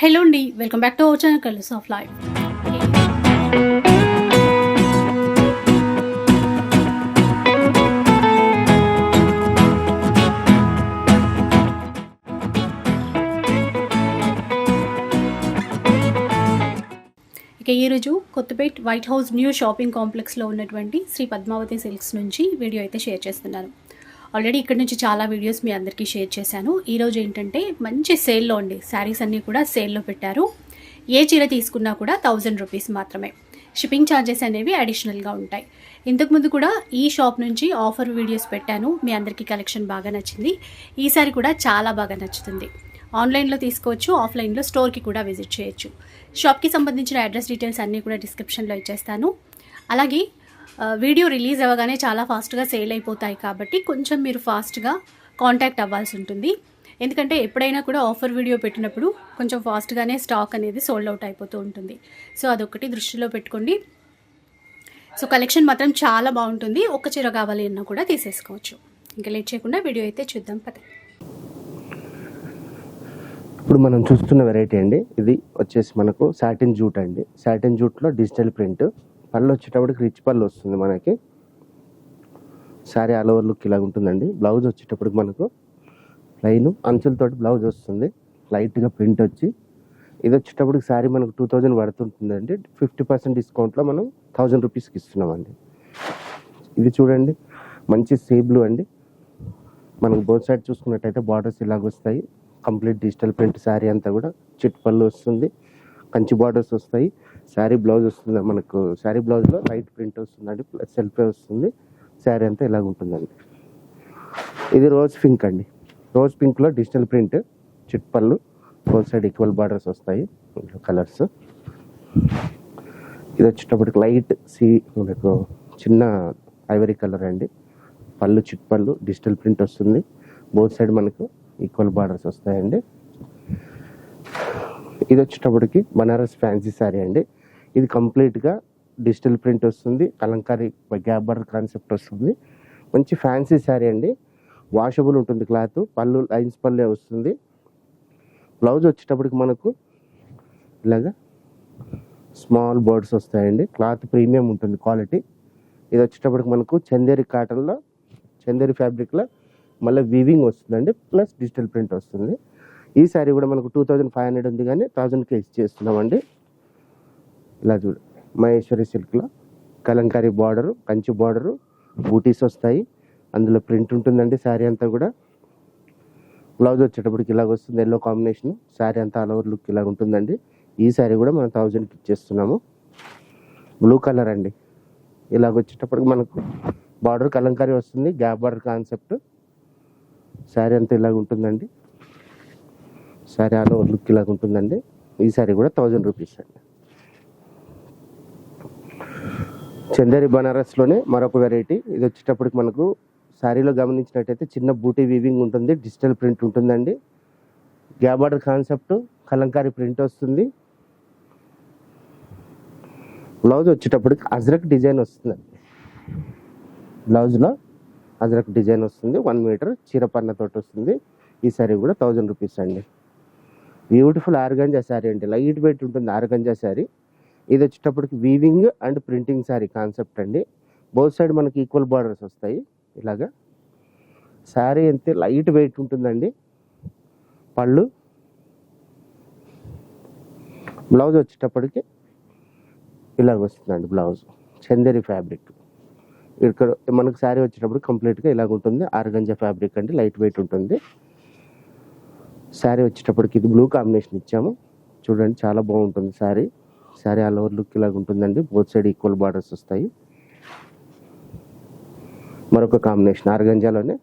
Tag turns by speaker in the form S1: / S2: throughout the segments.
S1: Hello అండి welcome back to our channel colours of life ఇక ఈరోజు Kothapet white house new shopping కాంప్లెక్స్లో ఉన్నటువంటి శ్రీ పద్మావతి సిల్క్స్ నుంచి వీడియో అయితే షేర్ చేస్తున్నాను. ఆల్రెడీ ఇక్కడ నుంచి చాలా వీడియోస్ మీ అందరికీ షేర్ చేశాను. ఈరోజు ఏంటంటే మంచి సేల్లో ఉండి శారీస్ అన్నీ కూడా సేల్లో పెట్టారు. ఏ చీర తీసుకున్నా కూడా థౌజండ్ రూపీస్ మాత్రమే. షిప్పింగ్ ఛార్జెస్ అనేవి అడిషనల్గా ఉంటాయి. ఇంతకుముందు కూడా ఈ షాప్ నుంచి ఆఫర్ వీడియోస్ పెట్టాను. మీ అందరికీ కలెక్షన్ బాగా నచ్చింది. ఈసారి కూడా చాలా బాగా నచ్చుతుంది. ఆన్లైన్లో తీసుకోవచ్చు ఆఫ్లైన్లో స్టోర్కి కూడా విజిట్ చేయొచ్చు. షాప్కి సంబంధించిన అడ్రస్ డీటెయిల్స్ అన్నీ కూడా డిస్క్రిప్షన్లో ఇచ్చేస్తాను. అలాగే వీడియో రిలీజ్ అవ్వగానే చాలా ఫాస్ట్గా సేల్ అయిపోతాయి కాబట్టి కొంచెం మీరు ఫాస్ట్గా కాంటాక్ట్ అవ్వాల్సి ఉంటుంది. ఎందుకంటే ఎప్పుడైనా కూడా ఆఫర్ వీడియో పెట్టినప్పుడు కొంచెం ఫాస్ట్గానే స్టాక్ అనేది సోల్డ్ అవుట్ అయిపోతూ ఉంటుంది. సో అదొకటి దృష్టిలో పెట్టుకోండి. సో కలెక్షన్ మాత్రం చాలా బాగుంటుంది. ఒక్క చీర కావాలి అన్నా కూడా తీసేసుకోవచ్చు. ఇంకా లేట్ చేయకుండా వీడియో అయితే చూద్దాం పద.
S2: ఇప్పుడు మనం చూస్తున్న వెరైటీ అండి. ఇది వచ్చేసి మనకు సాటిన్ జూట్ అండి. సాటిన్ జూట్లో డిజిటల్ ప్రింట్ పళ్ళు వచ్చేటప్పటికి రిచ్ పళ్ళు వస్తుంది మనకి. సారీ ఆల్ ఓవర్ లుక్ ఇలా ఉంటుందండి. బ్లౌజ్ వచ్చేటప్పటికి మనకు లైన్ అంచులతోటి బ్లౌజ్ వస్తుంది. లైట్గా ప్రింట్ వచ్చి ఇది వచ్చేటప్పటికి సారీ మనకు టూ థౌజండ్ పడుతుంటుందండి. ఫిఫ్టీ పర్సెంట్ డిస్కౌంట్లో మనం థౌజండ్ రూపీస్కి ఇస్తున్నామండి. ఇది చూడండి మంచి సీ బ్లూ అండి. మనకు బోత్ సైడ్ చూసుకున్నట్టయితే బార్డర్స్ ఇలాగ వస్తాయి. కంప్లీట్ డిజిటల్ ప్రింట్ శారీ అంతా కూడా. చిట్ పళ్ళు వస్తుంది. కంచి బార్డర్స్ వస్తాయి. శారీ బ్లౌజ్ వస్తుంది మనకు శారీ బ్లౌజ్లో లైట్ ప్రింట్ వస్తుందండి ప్లస్ సెల్ఫే వస్తుంది. శారీ అంతా ఇలాగ ఉంటుందండి. ఇది రోజ్ పింక్ అండి. రోజ్ పింక్లో డిజిటల్ ప్రింట్ చిట్ పళ్ళు సైడ్ ఈక్వల్ బార్డర్స్ వస్తాయి కలర్స్. ఇది వచ్చేటప్పటికి లైట్ సీ మనకు చిన్న ఐవరీ కలర్ అండి. పళ్ళు చిట్ పళ్ళు డిజిటల్ ప్రింట్ వస్తుంది. బోత్ సైడ్ మనకు ఈక్వల్ బార్డర్స్ వస్తాయండి. ఇది వచ్చేటప్పటికి బనారస్ ఫ్యాన్సీ శారీ అండి. ఇది కంప్లీట్గా డిజిటల్ ప్రింట్ వస్తుంది కలంకారీ గ్యాప్ బర్డర్ కాన్సెప్ట్ వస్తుంది. మంచి ఫ్యాన్సీ శారీ అండి. వాషబుల్ ఉంటుంది క్లాత్ పళ్ళు లైన్స్ పళ్ళే వస్తుంది. బ్లౌజ్ వచ్చేటప్పటికి మనకు ఇలాగా స్మాల్ బర్డ్స్ వస్తాయండి. క్లాత్ ప్రీమియం ఉంటుంది క్వాలిటీ ఇది వచ్చేటప్పటికి మనకు చందేరి కాటన్లో చందేరి ఫ్యాబ్రిక్లో మళ్ళీ వీవింగ్ వస్తుందండి ప్లస్ డిజిటల్ ప్రింట్ వస్తుంది. ఈ శారీ కూడా మనకు టూ థౌజండ్ ఫైవ్ హండ్రెడ్ ఉంది కానీ థౌజండ్కి ఇచ్చేస్తున్నామండి. ఇలా చూడు. మహేశ్వరి సిల్క్లో కలంకారీ బార్డరు కంచి బార్డరు బూటీస్ వస్తాయి. అందులో ప్రింట్ ఉంటుందండి శారీ అంతా కూడా. బ్లౌజ్ వచ్చేటప్పటికి ఇలాగ వస్తుంది ఎల్లో కాంబినేషన్ శారీ అంతా ఆల్ ఓవర్ లుక్ ఇలా ఉంటుందండి. ఈ శారీ కూడా మనం థౌజండ్కి ఇచ్చేస్తున్నాము. బ్లూ కలర్ అండి. ఇలాగ వచ్చేటప్పటికి మనకు బార్డర్ కలంకారీ వస్తుంది గ్యాప్ బార్డర్ కాన్సెప్ట్ శారీ అంతా ఇలాగ ఉంటుందండి. శారీ ఆల్ ఓవర్ లుక్ ఇలాగ ఉంటుందండి. ఈ శారీ కూడా థౌజండ్ రూపీస్ అండి. చందేరి బనారస్లోనే మరొక వెరైటీ ఇది వచ్చేటప్పటికి మనకు శారీలో గమనించినట్టయితే చిన్న బూటీ వీవింగ్ ఉంటుంది డిజిటల్ ప్రింట్ ఉంటుందండి. గ్యాబార్డర్ కాన్సెప్ట్ కలంకారీ ప్రింట్ వస్తుంది. బ్లౌజ్ వచ్చేటప్పటికి అజ్రక్ డిజైన్ వస్తుందండి. బ్లౌజ్లో అజ్రక్ డిజైన్ వస్తుంది వన్ మీటర్ చీరపన్నతోటి వస్తుంది. ఈ శారీ కూడా థౌజండ్ రూపీస్ అండి. బ్యూటిఫుల్ ఆర్గంజా శారీ అండి. లైట్ వెయిట్ ఉంటుంది ఆర్గంజా శారీ ఇది వచ్చేటప్పటికి weaving and printing sari concept అండి. బోత్ సైడ్ మనకి ఈక్వల్ బార్డర్స్ వస్తాయి. ఇలాగా. శారీ అంతే లైట్ వెయిట్ ఉంటుందండి. పళ్ళు. బ్లౌజ్ వచ్చేటప్పటికి ఇలాగ వస్తుందండి బ్లౌజ్ చందేరి ఫ్యాబ్రిక్ ఇక్కడ మనకు శారీ వచ్చేటప్పుడు కంప్లీట్గా ఇలాగ ఉంటుంది. ఆర్గంజా ఫ్యాబ్రిక్ అండి లైట్ వెయిట్ ఉంటుంది. శారీ వచ్చేటప్పటికి ఇది బ్లూ కాంబినేషన్ ఇచ్చాము. చూడండి చాలా బాగుంటుంది sari sari all over look ఇలాగ ఉంటుందండి. బోత్ సైడ్ ఈక్వల్ బార్డర్స్ వస్తాయి. మరొక కాంబినేషన్ ఆర్గంజాలోనే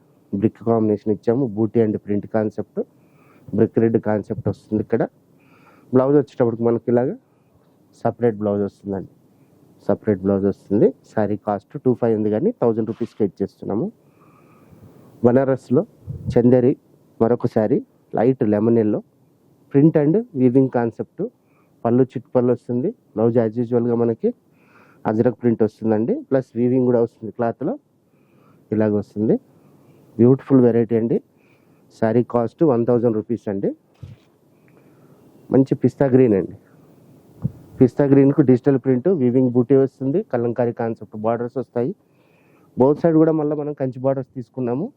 S2: బ్రిక్ కాంబినేషన్ ఇచ్చాము. బూటీ and print concept brick red concept వస్తుంది ఇక్కడ. బ్లౌజ్ వచ్చేటప్పటికి మనకి ఇలాగ సపరేట్ బ్లౌజ్ వస్తుందండి. సపరేట్ బ్లౌజ్ వస్తుంది. శారీ కాస్ట్ టూ ఫైవ్ ఉంది కానీ థౌజండ్ రూపీస్కి ఇచ్చేస్తున్నాము బనారస్లో చందేరి మరొక sari light lemon yellow. Print and weaving concept పళ్ళు చిట్ పళ్ళు వస్తుంది. బ్లౌజ్ యాజ్ యూజువల్గా మనకి అజరక్ ప్రింట్ వస్తుందండి. ప్లస్ వీవింగ్ కూడా వస్తుంది క్లాత్లో ఇలాగ వస్తుంది. బ్యూటిఫుల్ వెరైటీ అండి. Sari cost one thousand rupees అండి. మంచి పిస్తా గ్రీన్ అండి. పిస్తా గ్రీన్కు డిజిటల్ ప్రింట్ వీవింగ్ బూటీ వస్తుంది. కలంకారీ కాన్సెప్ట్ బార్డర్స్ వస్తాయి. బౌత్ సైడ్ కూడా మళ్ళీ మనం కంచి బార్డర్స్ తీసుకున్నాము.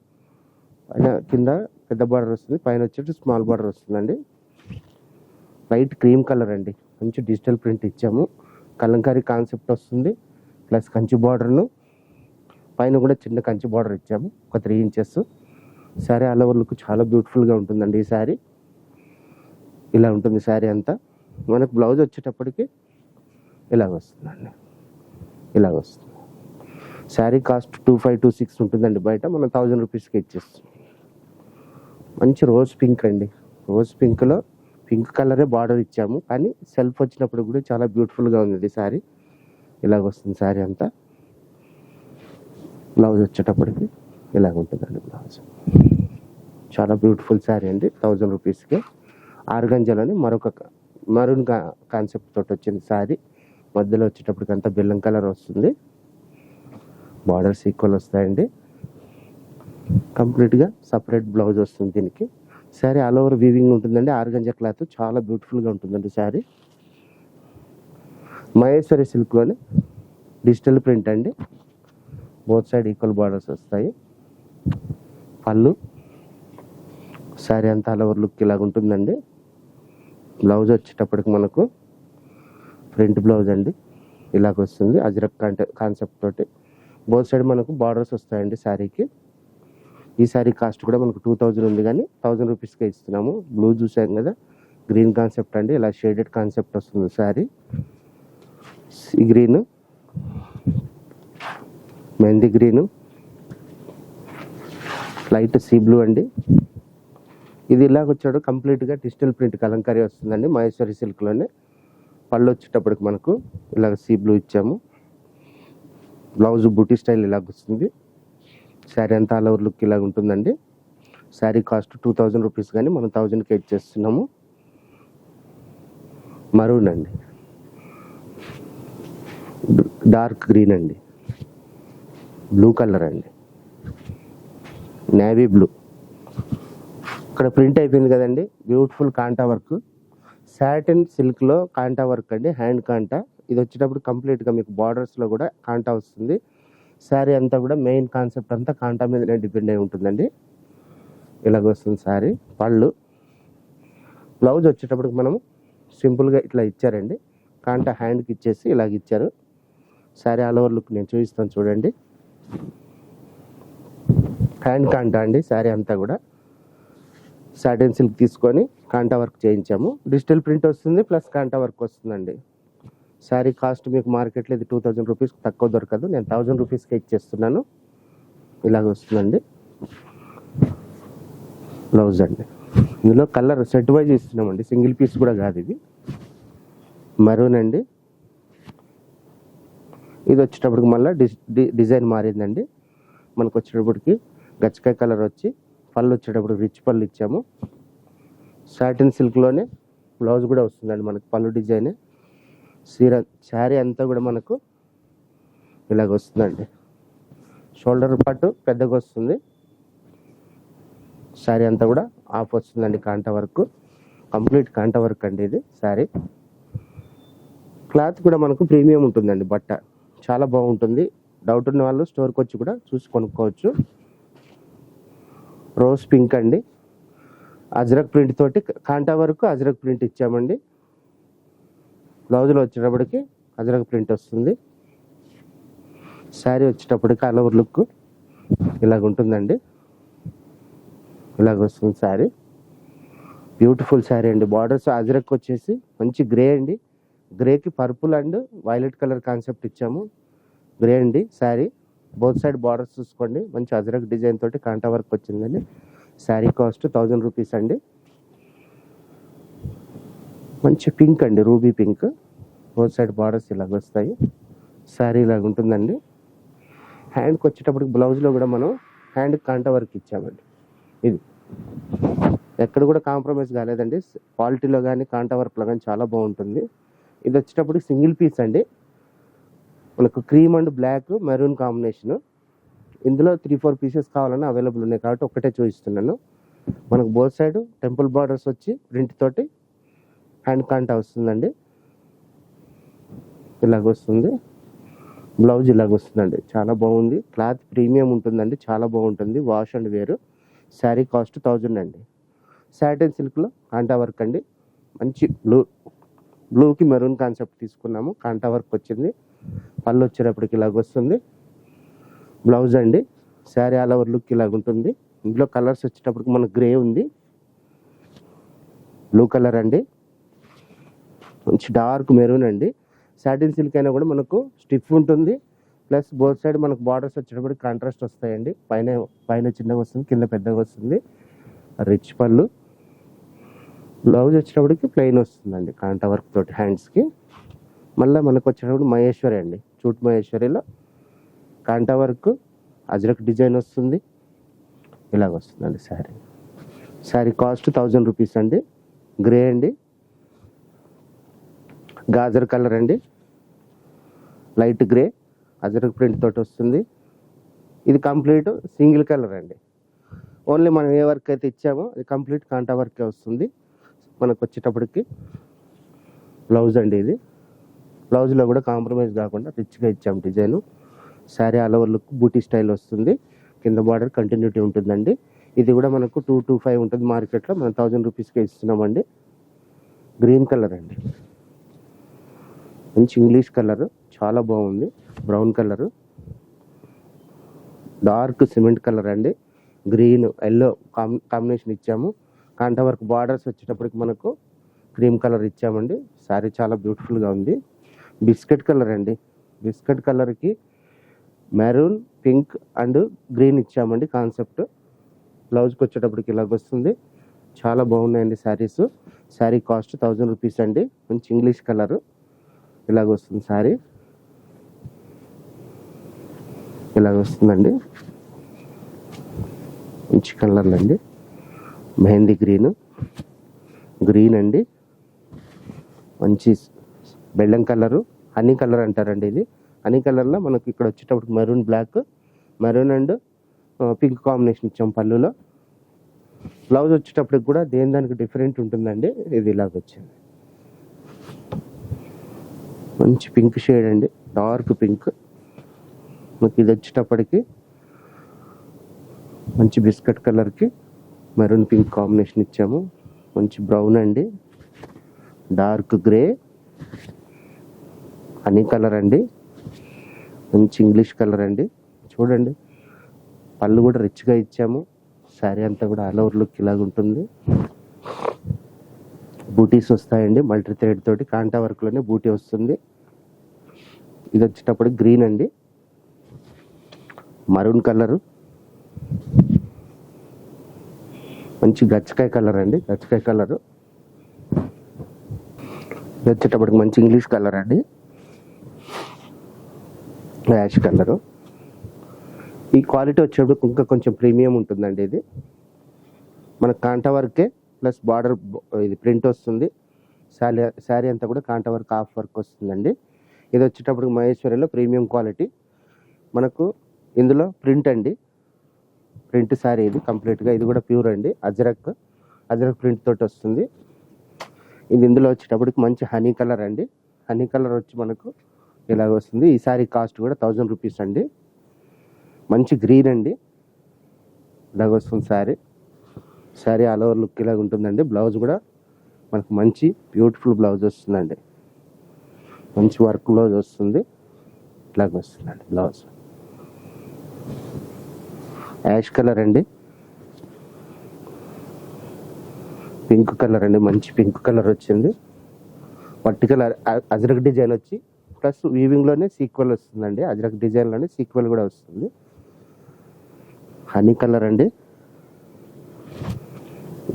S2: పైన కింద పెద్ద బార్డర్ వస్తుంది. పైన వచ్చేసి స్మాల్ బార్డర్ వస్తుందండి. లైట్ క్రీమ్ కలర్ అండి. మంచి డిజిటల్ ప్రింట్ ఇచ్చాము. కలంకారీ కాన్సెప్ట్ వస్తుంది. ప్లస్ కంచి బార్డర్ను. పైన కూడా చిన్న కంచి బార్డర్ ఇచ్చాము. ఒక three inches. Sari all over look చాలా బ్యూటిఫుల్గా ఉంటుందండి ఈ శారీ. ఇలా ఉంటుంది శారీ అంతా. మనకు బ్లౌజ్ వచ్చేటప్పటికి ఇలాగ వస్తుందండి. ఇలాగ వస్తుంది. Sari cost two five two six ఉంటుందండి బయట. మనం థౌజండ్ రూపీస్కి ఇచ్చేస్తాం. మంచి రోజ్ పింక్ అండి. రోజ్ పింక్లో పింక్ కలరే బార్డర్ ఇచ్చాము. కానీ సెల్ఫ్ వచ్చినప్పుడు కూడా చాలా బ్యూటిఫుల్గా ఉంది శారీ. ఇలాగ వస్తుంది శారీ అంతా. బ్లౌజ్ వచ్చేటప్పటికి ఇలాగ ఉంటుందండి బ్లౌజ్. చాలా బ్యూటిఫుల్ శారీ అండి. థౌజండ్ రూపీస్కి. ఆర్గంజాలోని మరొక మరూన్ కాన్సెప్ట్ తోటి వచ్చింది శారీ. మధ్యలో వచ్చేటప్పటికి అంతా బెల్లం కలర్ వస్తుంది. బార్డర్స్ ఈక్వల్ వస్తాయండి. కంప్లీట్గా సపరేట్ బ్లౌజ్ వస్తుంది దీనికి. శారీ ఆల్ ఓవర్ వీవింగ్ ఉంటుందండి. ఆర్గంజా క్లాత్ చాలా బ్యూటిఫుల్గా ఉంటుందండి శారీ. మహేశ్వరి సిల్క్లోనే డిజిటల్ ప్రింట్ అండి. బోత్ సైడ్ ఈక్వల్ బార్డర్స్ వస్తాయి. పళ్ళు. శారీ అంతా ఆల్ ఓవర్ లుక్ ఇలాగ ఉంటుందండి. బ్లౌజ్ వచ్చేటప్పటికి మనకు ప్రింట్ బ్లౌజ్ అండి. ఇలాగ వస్తుంది. అజ్రక్ కాన్సెప్ట్ తోటి. బోత్ సైడ్ మనకు బార్డర్స్ వస్తాయండి శారీకి. ఈ శారీ కాస్ట్ కూడా మనకు టూ థౌజండ్ ఉంది కానీ థౌజండ్ రూపీస్కే ఇస్తున్నాము. బ్లూ చూసాం కదా? గ్రీన్ కాన్సెప్ట్ అండి. ఇలా షేడెడ్ కాన్సెప్ట్ వస్తుంది శారీ ఈ green mehndi green light sea blue అండి. ఇది ఇలాగ వచ్చాడు. కంప్లీట్గా డిజిటల్ ప్రింట్ కలంకారీ వస్తుందండి మహేశ్వరి సిల్క్లోనే పళ్ళు వచ్చేటప్పటికి మనకు ఇలాగ సీ బ్లూ ఇచ్చాము. బ్లౌజ్ బూటీ స్టైల్ ఇలాగ వస్తుంది. శారీ అంతా ఆల్ ఓవర్ లుక్ ఇలాగ ఉంటుందండి. Sari cost two thousand rupees కానీ మనం థౌజండ్కి ఇచ్చేస్తున్నాము మరూన్ అండి. డార్క్ గ్రీన్ అండి. బ్లూ కలర్ అండి. నేవీ బ్లూ ఇక్కడ ప్రింట్ అయిపోయింది కదండి. బ్యూటిఫుల్ కాంటా వర్క్ సాటిన్ సిల్క్లో కాంటా వర్క్ అండి. హ్యాండ్ కాంటా ఇది వచ్చేటప్పుడు కంప్లీట్గా మీకు బార్డర్స్లో కూడా కాంటా వస్తుంది. శారీ అంతా కూడా మెయిన్ కాన్సెప్ట్ అంతా కాంటా మీదనే డిపెండ్ అయి ఉంటుందండి. ఇలాగ వస్తుంది శారీ పళ్ళు. బ్లౌజ్ వచ్చేటప్పటికి మనము సింపుల్గా ఇట్లా ఇచ్చారండి. కాంటా హ్యాండ్కి ఇచ్చేసి ఇలాగ ఇచ్చారు. శారీ ఆల్ ఓవర్ లుక్ నేను చూపిస్తాను చూడండి. హ్యాండ్ కాంటా అండి శారీ అంతా కూడా. సాటిన్ సిల్క్ తీసుకొని కాంటా వర్క్ చేయించాము. డిజిటల్ ప్రింట్ వస్తుంది ప్లస్ కాంటా వర్క్ వస్తుందండి. శారీ కాస్ట్ మీకు మార్కెట్లో ఇది టూ థౌజండ్ రూపీస్ తక్కువ దొరకదు. నేను థౌజండ్ రూపీస్కి ఇచ్చేస్తున్నాను. ఇలాగ వస్తుందండి. బ్లౌజ్ అండి. ఇందులో కలర్ సెట్ వైజ్ ఇస్తున్నామండి. సింగిల్ పీస్ కూడా కాదు ఇది. మరూన్ అండి. ఇది వచ్చేటప్పటికి మళ్ళీ డిజైన్ మారిందండి. మనకు వచ్చేటప్పటికి గచ్చకాయ కలర్ వచ్చి పళ్ళు వచ్చేటప్పుడు రిచ్ పళ్ళు ఇచ్చాము. సాటిన్ సిల్క్లోనే బ్లౌజ్ కూడా వస్తుందండి మనకి పళ్ళు డిజైనే. సీర శారీ అంతా కూడా మనకు ఇలాగ వస్తుందండి. షోల్డర్ పాటు పెద్దగా వస్తుంది. శారీ అంతా కూడా ఆఫ్ వస్తుందండి kantha work. Complete kantha work అండి ఇది శారీ. క్లాత్ కూడా మనకు ప్రీమియం ఉంటుందండి బట్ట. చాలా బాగుంటుంది. డౌట్ ఉన్న వాళ్ళు స్టోర్కి వచ్చి కూడా చూసి కొనుక్కోవచ్చు. రోజ్ పింక్ అండి. అజ్రక్ ప్రింట్ తోటి కాంటా వరకు అజ్రక్ ప్రింట్ ఇచ్చామండి. బ్లౌజ్లో వచ్చేటప్పటికి అజ్రక్ ప్రింట్ వస్తుంది. శారీ వచ్చేటప్పటికి ఆల్ ఓవర్ లుక్ ఇలాగ ఉంటుందండి. ఇలాగ వస్తుంది శారీ. బ్యూటిఫుల్ శారీ అండి. బార్డర్స్ అజరక్ వచ్చేసి మంచి గ్రే అండి. గ్రేకి purple and violet colour concept ఇచ్చాము. గ్రే అండి శారీ. బోత్ సైడ్ బార్డర్స్ చూసుకోండి. మంచి అజరక్ డిజైన్ తోటి కాంటా వర్క్ వచ్చిందండి. శారీ కాస్ట్ థౌజండ్ రూపీస్ అండి. మంచి పింక్ అండి ruby pink. Both side borders ఇలాగ వస్తాయి. శారీ ఇలాగ ఉంటుందండి. హ్యాండ్కి వచ్చేటప్పటికి బ్లౌజ్లో కూడా మనం హ్యాండ్ కాంటా వర్క్ ఇచ్చామండి. ఇది. ఎక్కడ కూడా కాంప్రమైజ్ కాలేదండి. క్వాలిటీలో కానీ కాంటా వర్క్లో కానీ చాలా బాగుంటుంది. ఇది వచ్చేటప్పటికి సింగిల్ పీస్ అండి. మనకు cream and black maroon combination ఇందులో త్రీ ఫోర్ పీసెస్ కావాలని అవైలబుల్ ఉన్నాయి కాబట్టి ఒక్కటే చూపిస్తున్నాను. మనకు బోత్ సైడ్ టెంపుల్ బార్డర్స్ వచ్చి ప్రింట్ తోటి హ్యాండ్ కాంటా వస్తుందండి. ఇలాగ వస్తుంది. బ్లౌజ్ ఇలాగ వస్తుందండి. చాలా బాగుంది. క్లాత్ ప్రీమియం ఉంటుందండి. చాలా బాగుంటుంది. వాష్ అండ్ వేరు. శారీ కాస్ట్ థౌజండ్ అండి. సాటిన్ సిల్క్లో కాంటా వర్క్ అండి. మంచి బ్లూ బ్లూకి మెరూన్ కాన్సెప్ట్ తీసుకున్నాము. కాంటా వర్క్ వచ్చింది. పళ్ళు వచ్చేటప్పటికి ఇలాగ వస్తుంది. బ్లౌజ్ అండి. శారీ ఆల్ ఓవర్ లుక్ ఇలాగ ఉంటుంది. ఇందులో కలర్స్ వచ్చేటప్పటికి మనకు గ్రే ఉంది. బ్లూ కలర్ అండి. మంచి డార్క్ మెరూన్ అండి. సాటిన్ సిల్క్ అయినా కూడా మనకు స్టిఫ్ ఉంటుంది. ప్లస్ బోత్ సైడ్ మనకు బార్డర్స్ వచ్చేటప్పటికి కాంట్రాస్ట్ వస్తాయండి. పైన పైన చిన్నగా వస్తుంది కింద పెద్దగా వస్తుంది. రిచ్ పళ్ళు. బ్లౌజ్ వచ్చేటప్పటికి ప్లెయిన్ వస్తుందండి కాంటా వర్క్ తోటి హ్యాండ్స్కి మళ్ళీ మనకు వచ్చేటప్పుడు మహేశ్వరి అండి. చూట్ మహేశ్వరిలో కాంటా వర్క్ అజ్రక్ డిజైన్ వస్తుంది. ఇలాగ వస్తుందండి sari. Sari cost thousand rupees అండి. గ్రే అండి. గాజర్ కలర్ అండి. లైట్ గ్రే అజరక్ ప్రింట్ తోటి వస్తుంది. ఇది కంప్లీట్ సింగిల్ కలర్ అండి. ఓన్లీ మనం ఏ వర్క్ అయితే ఇచ్చామో అది కంప్లీట్ కాంటా వర్కే వస్తుంది. మనకు వచ్చేటప్పటికి బ్లౌజ్ అండి ఇది. బ్లౌజ్లో కూడా కాంప్రమైజ్ కాకుండా రిచ్గా ఇచ్చాం design. Sari all over look buti style వస్తుంది. కింద బార్డర్ కంటిన్యూటీ ఉంటుందండి. ఇది కూడా మనకు టూ టూ ఫైవ్ ఉంటుంది మార్కెట్లో. మనం థౌజండ్ రూపీస్కే ఇస్తున్నామండి. గ్రీన్ కలర్ అండి. మంచి ఇంగ్లీష్ కలర్ చాలా బాగుంది. Brown colour. Dark cement colour అండి. గ్రీన్ ఎల్లో కాంబినేషన్ ఇచ్చాము. కాంట వర్క్ బార్డర్స్ వచ్చేటప్పటికి మనకు క్రీమ్ కలర్ ఇచ్చామండి. శారీ చాలా బ్యూటిఫుల్గా ఉంది. బిస్కెట్ కలర్ అండి. బిస్కెట్ కలర్కి మెరూన్ పింక్ అండ్ గ్రీన్ ఇచ్చామండి కాన్సెప్ట్ బ్లౌజ్కి వచ్చేటప్పటికి ఇలాగ వస్తుంది. చాలా బాగున్నాయండి saris sari cost thousand rupees అండి. మంచి ఇంగ్లీష్ కలర్. ఇలాగ వస్తుంది సారీ ఇలాగ వస్తుందండి మంచి కలర్లు అండి మెహందీ గ్రీన్. గ్రీన్ అండి. మంచి బెల్లం కలరు. హనీ కలర్ అంటారండి ఇది. హనీ కలర్లో మనకి ఇక్కడ వచ్చేటప్పుడు maroon black maroon and pink combination ఇచ్చాం పళ్ళులో. బ్లౌజ్ వచ్చేటప్పటికి కూడా దేని దానికి డిఫరెంట్ ఉంటుందండి? ఇది ఇలాగ వచ్చింది మంచి పింక్ షేడ్ అండి. Dark pink. మనకి ఇది వచ్చేటప్పటికి మంచి బిస్కెట్ కలర్కి మెరూన్ పింక్ కాంబినేషన్ ఇచ్చాము. మంచి బ్రౌన్ అండి. Dark grey. హనీ కలర్ అండి. మంచి ఇంగ్లీష్ కలర్ అండి. చూడండి. పళ్ళు కూడా రిచ్గా ఇచ్చాము. శారీ అంతా కూడా ఆల్ ఓవర్ లుక్ ఇలాగ ఉంటుంది బూటీస్ వస్తాయండి మల్టీ థ్రెడ్ తోటి కాంటా వర్క్లోనే బూటీ వస్తుంది. ఇది వచ్చేటప్పుడు గ్రీన్ అండి. Maroon colour. మంచి గచ్చకాయ కలర్ అండి గచ్చకాయ కలరు. ఇది వచ్చేటప్పటికి మంచి ఇంగ్లీష్ కలర్ అండి. Ash colour. ఈ క్వాలిటీ వచ్చేటప్పుడు ఇంకా కొంచెం ప్రీమియం ఉంటుందండి ఇది. మన కాంటా వర్కే. ప్లస్ బార్డర్ ఇది ప్రింట్ వస్తుంది. శారీ శారీ అంతా కూడా కాంటా వర్క్ హాఫ్ వర్క్ వస్తుందండి. ఇది వచ్చేటప్పుడు మహేశ్వరిలో ప్రీమియం క్వాలిటీ. మనకు ఇందులో ప్రింట్ అండి. ప్రింట్ శారీ ఇది కంప్లీట్గా ఇది కూడా ప్యూర్ అండి. అజరక్ అజరక్ ప్రింట్ తోటి వస్తుంది. ఇది ఇందులో వచ్చేటప్పటికి మంచి హనీ కలర్ అండి. హనీ కలర్ వచ్చి మనకు ఇలాగ వస్తుంది. ఈ శారీ కాస్ట్ కూడా థౌజండ్ రూపీస్ అండి. మంచి గ్రీన్ అండి. ఇలాగ వస్తుంది sari. Sari all over look ఇలాగ ఉంటుందండి. బ్లౌజ్ కూడా మనకు మంచి బ్యూటిఫుల్ బ్లౌజ్ వస్తుందండి. మంచి వర్క్ బ్లౌజ్ వస్తుంది. ఇలాగ వస్తుందండి బ్లౌజ్. యాష్ కలర్ అండి. పింక్ కలర్ అండి. మంచి పింక్ కలర్ వచ్చింది. వర్టికల్ అజరక్ డిజైన్ వచ్చి ప్లస్ వీవింగ్లోనే సీక్వెల్ వస్తుందండి. అజరక్ డిజైన్లోనే సీక్వెల్ కూడా వస్తుంది. హనీ కలర్ అండి.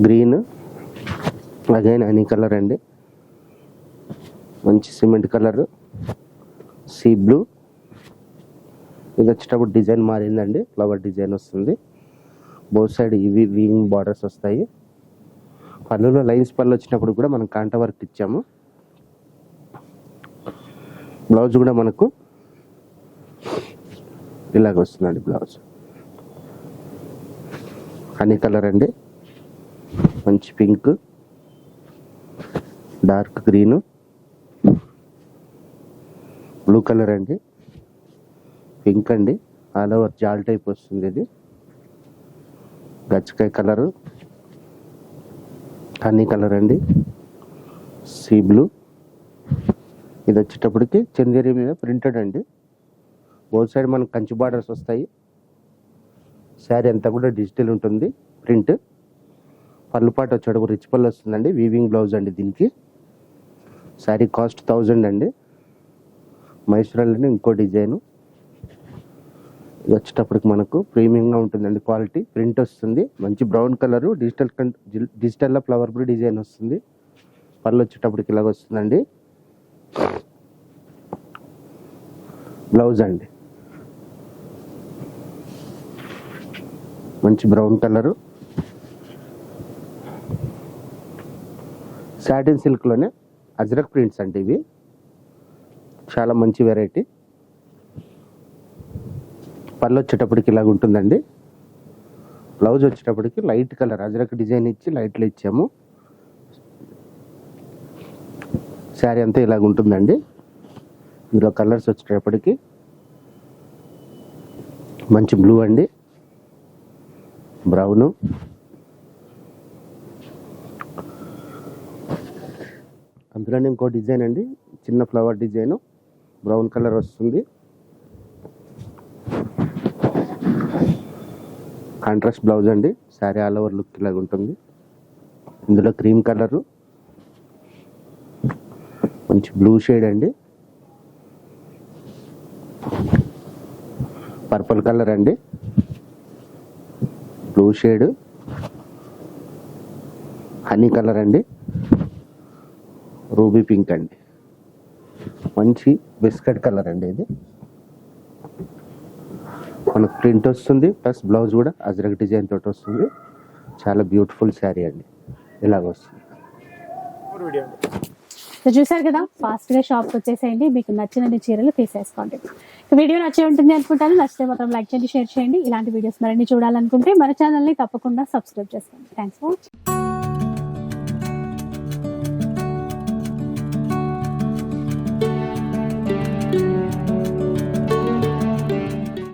S2: గ్రీన్. అగైన్ హనీ కలర్ అండి. మంచి సిమెంట్ కలర్. సీ బ్లూ ఇది వచ్చేటప్పుడు డిజైన్ మారిందండి. ఫ్లవర్ డిజైన్ వస్తుంది. బోత్ సైడ్ ఇవి వీవింగ్ బార్డర్స్ వస్తాయి. పళ్ళులో లైన్స్ పళ్ళు వచ్చినప్పుడు కూడా మనం కాంట వర్క్ ఇచ్చాము. బ్లౌజ్ కూడా మనకు ఇలాగ వస్తుందండి బ్లౌజ్ హనీ కలర్ అండి. మంచి pink dark green blue colour అండి. పింక్ అండి. ఆల్ ఓవర్ జాల్ టైప్ వస్తుంది ఇది. గచ్చకాయ కలరు హనీ కలర్ అండి. Sea blue. ఇది వచ్చేటప్పటికి చందేరి మీద ప్రింటెడ్ అండి. బోత్ సైడ్ మనకు కంచి బార్డర్స్ వస్తాయి. శారీ అంతా కూడా డిజిటల్ ఉంటుంది. ప్రింట్. పళ్ళు పాటు వచ్చేటప్పుడు రిచ్ పళ్ళు వస్తుందండి వీవింగ్ బ్లౌజ్ అండి దీనికి. శారీ కాస్ట్ థౌజండ్ అండి. మైసూరాలని ఇంకో డిజైను వచ్చేటప్పటికి మనకు ప్రీమియంగా ఉంటుందండి క్వాలిటీ ప్రింట్ వస్తుంది మంచి బ్రౌన్ కలరు డిజిటల్ డిజిటల్లో ఫ్లవర్ బ్లూ డిజైన్ వస్తుంది. పళ్ళు వచ్చేటప్పటికి ఇలాగ వస్తుందండి. బ్లౌజ్ అండి. మంచి బ్రౌన్ కలరు సాటిన్ సిల్క్లోనే అజ్రక్ ప్రింట్స్ అండి ఇవి. చాలా మంచి వెరైటీ పళ్ళు వచ్చేటప్పటికి ఇలాగ ఉంటుందండి. బ్లౌజ్ వచ్చేటప్పటికి లైట్ కలర్ అజ్రక్ డిజైన్ ఇచ్చి లైట్లు ఇచ్చాము. శారీ అంతా ఇలాగ ఉంటుందండి. ఇందులో కలర్స్ వచ్చేటప్పటికి మంచి బ్లూ అండి. బ్రౌను అందులోనే ఇంకో డిజైన్ అండి. చిన్న ఫ్లవర్ డిజైన్. బ్రౌన్ కలర్ వస్తుంది. కాంట్రాస్ట్ బ్లౌజ్ అండి. శారీ ఆల్ ఓవర్ లుక్ ఇలాగ ఉంటుంది. ఇందులో క్రీమ్ కలరు. మంచి బ్లూ షేడ్ అండి. పర్పుల్ కలర్ అండి. Blue shade. హనీ కలర్ అండి. రూబీ పింక్ అండి. మంచి బిస్కెట్ కలర్ అండి ఇది. మనకు ప్రింట్ వస్తుంది ప్లస్ బ్లౌజ్ కూడా అజ్రక్ డిజైన్ తోటి వస్తుంది. చాలా బ్యూటిఫుల్ శారీ అండి. ఇలాగ వస్తుంది.
S1: సో చూసారు కదా ఫాస్ట్గా షాప్ వచ్చేసేయండి. మీకు నచ్చినన్ని చీరలు తీసేసుకోండి. వీడియో నచ్చే ఉంటుంది అనుకుంటాను. నచ్చితే మాత్రం లైక్ చేయండి షేర్ చేయండి. ఇలాంటి వీడియోస్ మరిన్ని చూడాలనుకుంటే మన ఛానల్ని తప్పకుండా సబ్స్క్రైబ్ చేసుకోండి. Thanks for watching